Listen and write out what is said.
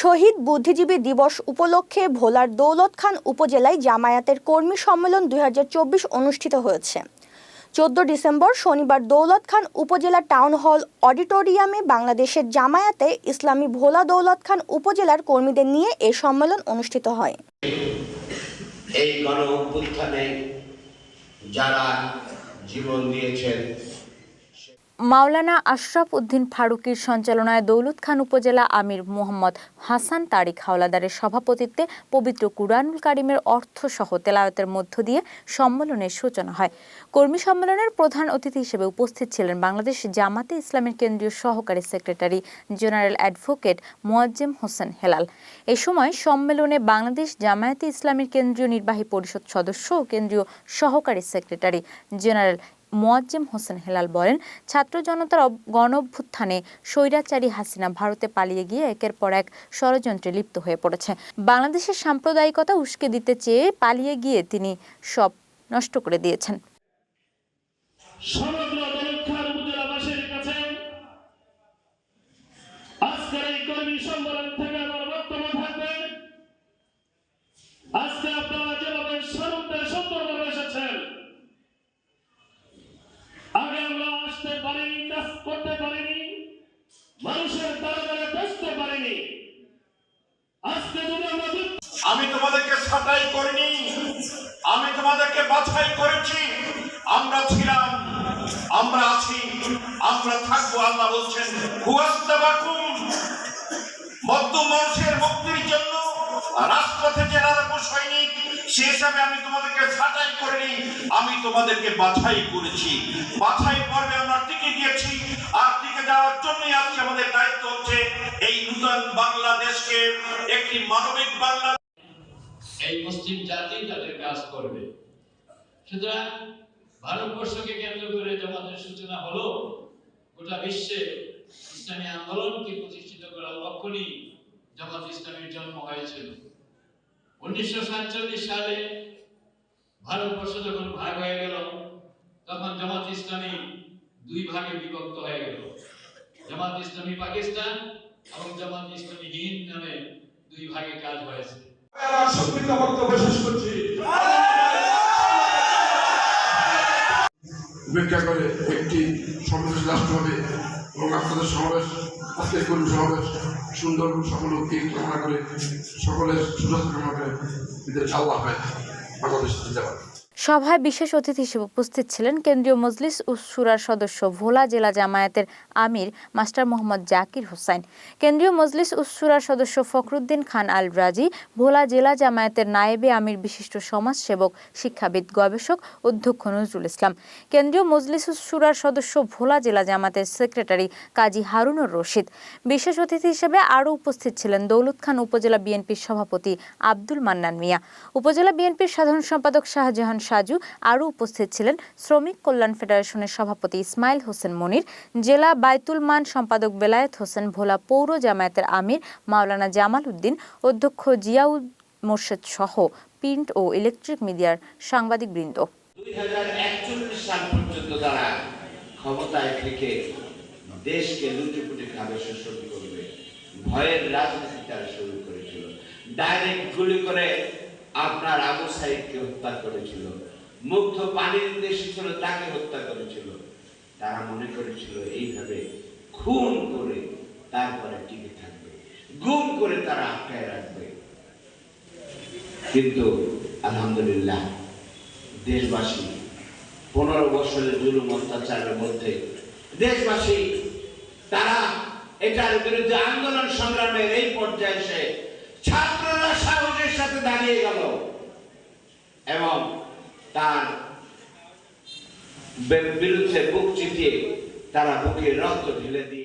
শহীদ বুদ্ধিজীবী দিবস উপলক্ষে ভোলার দৌলত খান উপজেলায় জামায়াতের কর্মী সম্মেলন দুই হাজার চব্বিশ অনুষ্ঠিত হয়েছে। চোদ্দ ডিসেম্বর শনিবার দৌলত খান উপজেলা টাউন হল অডিটোরিয়ামে বাংলাদেশের জামায়াতে ইসলামী ভোলা দৌলত খান উপজেলার কর্মীদের নিয়ে এ সম্মেলন অনুষ্ঠিত হয়। এই গণ যারা জীবন দিয়েছেন মাওলানা আশরাফ উদ্দিন ফারুকির সঞ্চালনায় দৌলত খান উপজেলা আমির মোহাম্মদ হাসান তারিক হাওলাদারের সভাপতিত্বে পবিত্র কুরআনুল কারিমের অর্থ সহ তেলাওয়াতের মধ্য দিয়ে সম্মেলনের সূচনা হয়। কর্মী সম্মেলনের প্রধান অতিথি হিসেবে উপস্থিত ছিলেন বাংলাদেশ জামাতে ইসলামের কেন্দ্রীয় সহকারী secretary general advocate Moazzem Hossain Helal. এ সময় সম্মেলনে বাংলাদেশ জামায়াতে ইসলামের কেন্দ্রীয় নির্বাহী পরিষদ সদস্য ও কেন্দ্রীয় সহকারী সেক্রেটারি জেনারেল মোয়াজ্জেম হোসেন হেলাল বলেন, ছাত্র জনতার অব- গণ স্বৈরাচারী হাসিনা ভারতে পালিয়ে গিয়ে একের পর এক ষড়যন্ত্রে লিপ্ত হয়ে পড়েছে। বাংলাদেশের সাম্প্রদায়িকতা উস্কে দিতে চেয়ে পালিয়ে গিয়ে তিনি সব নষ্ট করে দিয়েছেন। তোমাদেরকে বাছাই করেছি। আমরা ছিলাম, আমরা আছি, আমরা থাকব, আল্লাহ বলছেন মধ্য মানুষের মুক্তির জন্য সৈনিক সে হিসাবে আমি তোমাদেরকে করিনি, আমি তোমাদেরকে বাছাই করেছি। বাছাই পর্বে আমরা টিকে গিয়েছি, আর টিকে যাওয়ার জন্যই আজকে আমাদের দায়িত্ব হচ্ছে এই নূতন বাংলাদেশকে, একটি মানবিক বাংলা এই মুসলিম জাতি তাদের কাজ করবে। সুতরাং ভারতবর্ষকে কেন্দ্র করে জামাতের সূচনা হলো, গোটা বিশ্বে ইসলামী আন্দোলনকে প্রতিষ্ঠিত করার লক্ষ্য নিয়ে জামাত ইসলামের জন্ম হয়েছিল। উনিশশো সাতচল্লিশ সালে ভারতবর্ষ যখন ভাগ হয়ে গেল, তখন জামাত ইসলামী দুই ভাগে বিভক্ত হয়ে গেল। জামাত ইসলামী পাকিস্তান এবং জামাত ইসলামী হিন্দ নামে দুই ভাগে কাজ হয়েছে। উপেক্ষা করে একটি সমাবেশ রাষ্ট্র হবে এবং আপনাদের সমাবেশ আজকের কর্মী সমাবেশ, সুন্দর সকল কামনা করে সকলের সুযোগ কামনা করে আল্লাহ হয় বাংলাদেশ জিন্দাবাদ। সভায় বিশেষ অতিথি হিসেবে উপস্থিত ছিলেন কেন্দ্রীয় মজলিস উসুরার সদস্য ভোলা জেলা জামায়াতের আমির মাস্টার মোহাম্মদ জাকির হোসাইন কেন্দ্রীয় মজলিস উসুরার সদস্য ফখরুদ্দিন খান আল রাজি ভোলা জেলা জামায়াতের নায়েবে আমির বিশিষ্ট সমাজসেবক, শিক্ষাবিদ, গবেষক, অধ্যক্ষ নজরুল ইসলাম। কেন্দ্রীয় মজলিস উসুরার সদস্য ভোলা জেলা জামাতের সেক্রেটারি কাজী হারুনুর রশিদ। বিশেষ অতিথি হিসেবে আরও উপস্থিত ছিলেন দৌলত খান উপজেলা বিএনপির সভাপতি আব্দুল মান্নান মিয়া। উপজেলা বিএনপির সাধারণ সম্পাদক শাহজাহান সাজু আরও উপস্থিত ছিলেন শ্রমিক কল্যাণ ফেডারেশনের সভাপতি ইসমাইল হোসেন মনির, জেলা বায়তুল মান সম্পাদক বেলায়েত হোসেন, ভোলা পৌর জামায়াতের আমির মাওলানা জামাল উদ্দিন, অধ্যক্ষ জিয়াউল মোর্শেদ সহ প্রিন্ট ও ইলেকট্রিক মিডিয়ার সাংবাদিকবৃন্দ। থেকে দেশকে লুটিপুটি খাবে করবে, ভয়ের রাজনীতি তারা শুরু করেছিল। ডাইরেক্ট গুলি করে আপনার আবু সাইদকে হত্যা করেছিল। মুগ্ধ পানির দেশে ছিল, তাকে হত্যা করেছিল। তারা মনে করেছিল, এইভাবে খুন করে তারপরে টিকে থাকবে। গুম করে তারা আটকায় রাখবে। কিন্তু আলহামদুলিল্লাহ, দেশবাসী পনেরো বছরের জুলুম অত্যাচারের মধ্যে, দেশবাসী, তারা এটার বিরুদ্ধে আন্দোলন সংগ্রামের এই পর্যায়ে এসে ছাত্ররা সাহসের সাথে দাঁড়িয়ে গেল এবং তার বিরুদ্ধে বুক চিতিয়ে তারা বুকে রক্ত ঢেলে দিয়ে